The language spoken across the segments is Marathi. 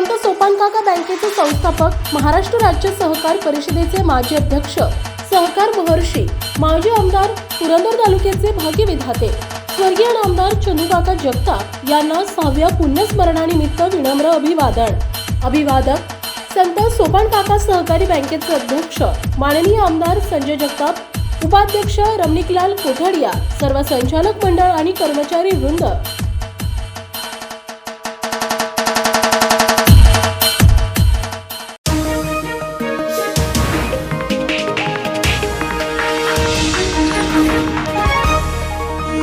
संत सोपानकाका बँकेचे संस्थापक महाराष्ट्र राज्य सहकार परिषदेचे माजी अध्यक्ष सहकार महर्षी माजी आमदार पुरंदर तालुक्याचे भाग्यविधाते स्वर्गीय नामदार चंदूकाका जगताप यांना सहाव्या पुण्यस्मरणानिमित्त विनम्र अभिवादन. अभिवादक संत सोपानकाका सहकारी बँकेचे अध्यक्ष माननीय आमदार संजय जगताप उपाध्यक्ष रमणिकलाल कोठाडिया सर्व संचालक मंडळ आणि कर्मचारी वृंद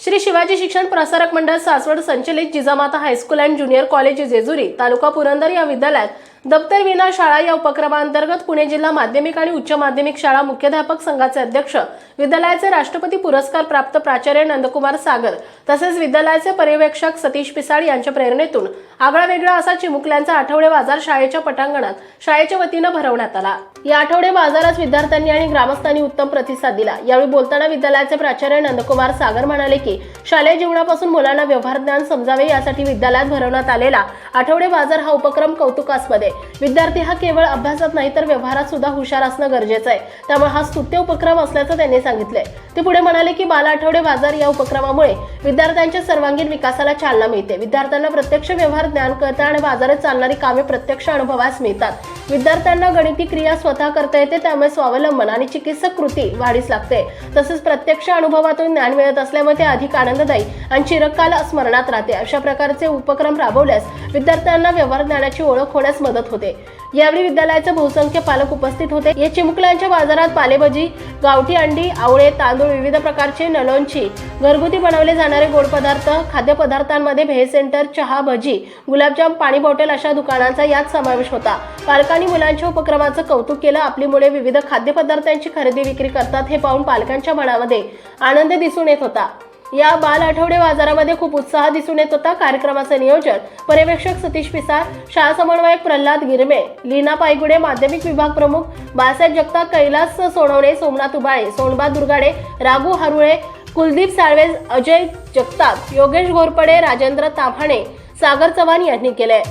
श्री शिवाजी शिक्षण प्रसारक मंडळ सासवड संचलित Jijamata high school and junior college Jejuri taluka Purandar या विद्यालयात दप्तर विना शाळा या उपक्रमांतर्गत पुणे जिल्हा माध्यमिक आणि उच्च माध्यमिक शाळा मुख्याध्यापक संघाचे अध्यक्ष विद्यालयाचे राष्ट्रपती पुरस्कार प्राप्त प्राचार्य नंदकुमार सागर तसेच विद्यालयाचे पर्यवेक्षक सतीश पिसाळ यांच्या प्रेरणेतून आगळा वेगळा असा चिमुकल्यांचा आठवडे बाजार शाळेच्या पटांगणात शाळेच्या वतीनं भरवण्यात आला. या आठवडे बाजारात विद्यार्थ्यांनी आणि ग्रामस्थांनी उत्तम प्रतिसाद दिला. यावेळी बोलताना विद्यालयाचे प्राचार्य नंदकुमार सागर म्हणाले यापैकी शालेय जीवनापासून मुलांना व्यवहार ज्ञान समजावे यासाठी विद्यालयात भरवण्यात आलेला आठवडे बाजार हा उपक्रम कौतुकास्पद. आहे विद्यार्थी हा केवळ अभ्यासात नाही तर व्यवहारात सुद्धा हुशार असणं गरजेचं आहे. त्यामुळे हा स्तुत्य उपक्रम असल्याचं त्यांनी सांगितलंय. ते पुढे म्हणाले की बाल आठवडे बाजार या उपक्रमामुळे विद्यार्थ्यांच्या सर्वांगीण विकासाला चालना मिळते. विद्यार्थ्यांना प्रत्यक्ष व्यवहार ज्ञान कळतं आणि बाजारात चालणारी कामे प्रत्यक्ष अनुभवास मिळतात. विद्यार्थ्यांना गणिती क्रिया स्वतः करता येते त्यामुळे स्वावलंबन आणि चिकित्सक कृती वाढीस लागते. तसेच प्रत्यक्ष अनुभवातून ज्ञान मिळत असल्यामुळे ते अधिक आनंददायी आणि चिरकाल स्मरणात राहते. अशा प्रकारचे उपक्रम राबवल्यास विद्यार्थ्यांना व्यवहार ज्ञानाची ओळख होण्यास मदत होते. यावेळी विद्यालयाचे बहुसंख्य पालक उपस्थित होते. या चिमुकल्यांच्या बाजारात पालेभाजी गावठी अंडी आवळे तांदूळ विविध प्रकारचे नलोंची घरगुती बनवले जाणारे गोड पदार्थ खाद्यपदार्थांमध्ये भेळ सेंटर चहा भजी गुलाबजाम पाणी बॉटल अशा दुकानांचा यात समावेश होता. पालकांनी मुलांच्या उपक्रमाचं कौतुक केलं. आपली मुले विविध खाद्यपदार्थांची खरेदी विक्री करतात हे पाहून पालकांच्या मनामध्ये आनंद दिसून येत होता. या बाल आठवडे बाजारामध्ये खूप उत्साह दिसून येत होता कार्यक्रमाचं नियोजन. पर्यवेक्षक सतीश पिसार शाळा समन्वयक प्रल्हाद गिरमे लीना पायगुडे माध्यमिक विभाग प्रमुख बाळासाहेब जगताप कैलास सोनवणे सोमनाथ उबाळे सोनबा दुर्गाडे राघू हरुळे कुलदीप साळवे अजय जगताप योगेश घोरपडे राजेंद्र ताभाणे सागर चव्हाण यांनी केले.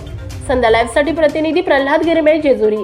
संध्या लाईव्हसाठी प्रतिनिधी प्रल्हाद गिरमे जेजुरी.